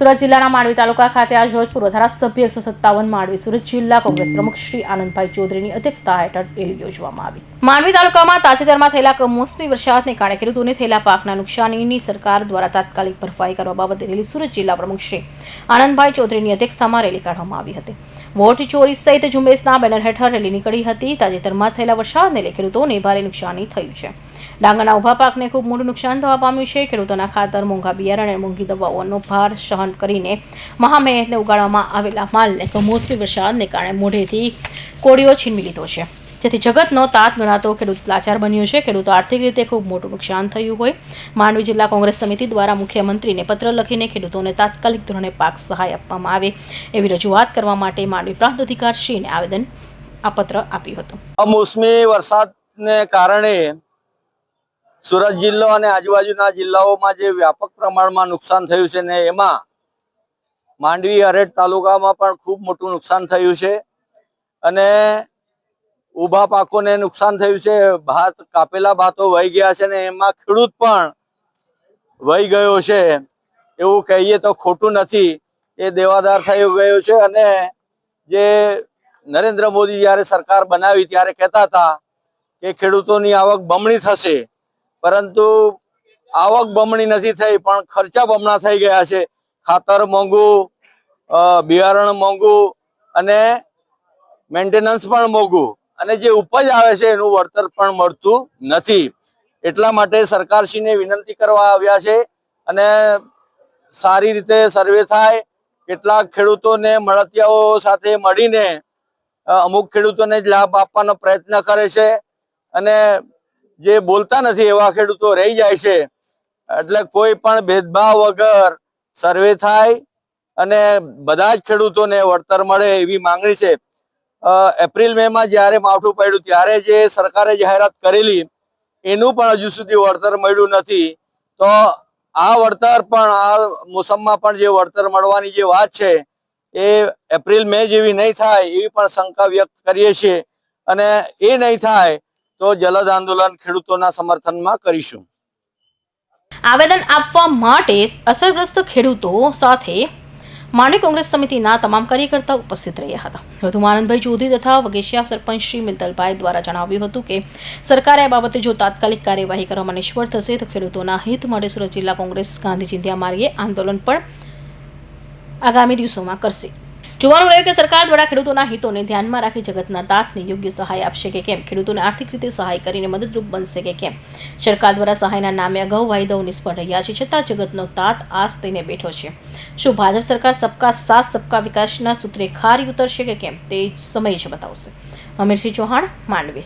સુરત જિલ્લાના માંડવી તાલુકા ખાતે આજ રોજ પૂર્વ ધારાસભ્ય એકસો સત્તાવન માંડવી સુરત જિલ્લા કોંગ્રેસ પ્રમુખ શ્રી આનંદભાઈ ચૌધરીની અધ્યક્ષતા હેઠળ રેલી યોજવામાં આવી. માંડવી તાલુકામાં તાજેતરમાં થયેલા કમોસમી વરસાદને કારણે ખેડૂતોને થયેલા પાકના નુકસાનીની સરકાર દ્વારા તાત્કાલિક ભરપાઈ કરવા બાબતે રેલી સુરત જિલ્લા પ્રમુખ શ્રી આનંદભાઈ ચૌધરીની અધ્યક્ષતામાં રેલી કાઢવામાં આવી હતી. વોટ ચોરી સહિત ઝુંબેશના બેનર હેઠળ રેલી નીકળી હતી. તાજેતરમાં થયેલા વરસાદને લઈ ખેડૂતોને ભારે નુકસાની થયું છે. ડાંગરના ઊભા પાકને ખૂબ મોટું નુકસાન થવા પામ્યું છે. ખેડૂતોના ખાતર, મોંઘા બિયારણ અને મોંઘી દવાઓનો ભાર સહન કરીને મહામહેનતને ઉગાડવામાં આવેલા માલને કમોસમી વરસાદને કારણે મોઢેથી કોળીઓ છીનવી લીધો છે. જેથી જગતનો તાત ગણાતો ખેડૂત લાચાર બન્યો છે. ખેડૂતો આર્થિક રીતે ખૂબ મોટું નુકસાન થયું હોય. માંડવી જિલ્લા કોંગ્રેસ સમિતિ દ્વારા મુખ્યમંત્રીને પત્ર લખીને ખેડૂતોને તાત્કાલિક ધોરણે પાક સહાય આપવામાં આવે એવી રજૂઆત કરવા માટે માંડવી પ્રાંત અધિકારશ્રીને આવેદન આ પત્ર આપ્યું હતું. કમોસમી વરસાદને કારણે સુરત જિલ્લો અને આજુબાજુના જિલ્લાઓમાં જે વ્યાપક પ્રમાણમાં નુકસાન થયું છે ને એમાં માંડવી અરેઠ તાલુકામાં પણ ખૂબ મોટું નુકસાન થયું છે. અને ઊભા પાકોને નુકસાન થયું છે. ભાત, કાપેલા ભાતો વહી ગયા છે ને એમાં ખેડૂત પણ વહી ગયો છે. એવું કહીએ તો ખોટું નથી. એ દેવાદાર થઈ ગયો છે અને જે નરેન્દ્ર મોદી જ્યારે સરકાર બનાવી ત્યારે કહેતા હતા કે ખેડૂતોની આવક બમણી થશે. પરંતુ આવક બમણી નથી થઈ, પણ ખર્ચા બમણા થઈ ગયા છે. ખાતર મોંઘું બિયારણ મોંઘું અને મેન્ટેનન્સ પણ મોંઘું. અને જે ઉપજ આવે છે એનું વળતર પણ મળતું નથી. એટલા માટે સરકારશ્રીને વિનંતી કરવા આવ્યા છે અને સારી રીતે સર્વે થાય. કેટલાક ખેડૂતોને મળતિયાઓ સાથે મળીને અમુક ખેડૂતોને જ લાભ આપવાનો પ્રયત્ન કરે છે. અને જે બોલતા નથી એવા ખેડૂતો રહી જાય છે. એટલે કોઈ પણ ભેદભાવ વગર સર્વે થાય અને બધા જ ખેડૂતોને વળતર મળે એવી માંગણી છે. એપ્રિલ મે માં જ્યારે માવઠું પડ્યું ત્યારે જે સરકારે જાહેરાત કરેલી, એનું પણ હજુ સુધી વળતર મળ્યું નથી. તો આ વળતર પણ, આ મોસમમાં પણ જે વળતર મળવાની જે વાત છે, એ એપ્રિલ મે જેવી નહીં થાય એવી પણ શંકા વ્યક્ત કરીએ છીએ. અને એ નહીં થાય તો જલદ આંદોલન ખેડૂતોના સમર્થનમાં કરીશું. આવેદન આપવા માટે અસરગ્રસ્ત ખેડૂતો સાથે માંડવી કોંગ્રેસ સમિતિના તમામ કાર્યકર્તા ઉપસ્થિત રહ્યા હતા. વધુમાં આનંદભાઈ ચૌધરી તથા વગેશિયા સરપંચ શ્રી મિલતલભાઈ દ્વારા જણાવ્યું હતું કે, સરકારે આ બાબતે જો તાત્કાલિક કાર્યવાહી કરવામાં નિષ્ફળ થશે, તો ખેડૂતોના હિત માટે સુરત જિલ્લા કોંગ્રેસ ગાંધી ચિંધ્યા માર્ગે આંદોલન પણ આગામી દિવસોમાં કરશે. જોવાનું રહ્યું કે સરકાર દ્વારા ખેડૂતોના હિતોને ધ્યાનમાં રાખી જગતના તાતને યોગ્ય સહાય આપશે કે કેમ? ખેડૂતોને આર્થિક રીતે સહાય કરીને મદદરૂપ બનશે કે કેમ? સરકાર દ્વારા સહાયના નામે અગાઉ વાયદાઓ નિષ્ફળ રહ્યા છે, છતાં જગતનો તાત આસ થઈને બેઠો છે. શું ભાજપ સરકાર સબકા સાથ, સબકા વિકાસના સૂત્રે ખારી ઉતરશે કે કેમ? તે સમય જ બતાવશે. અમીરસિંહ ચૌહાણ, માંડવી.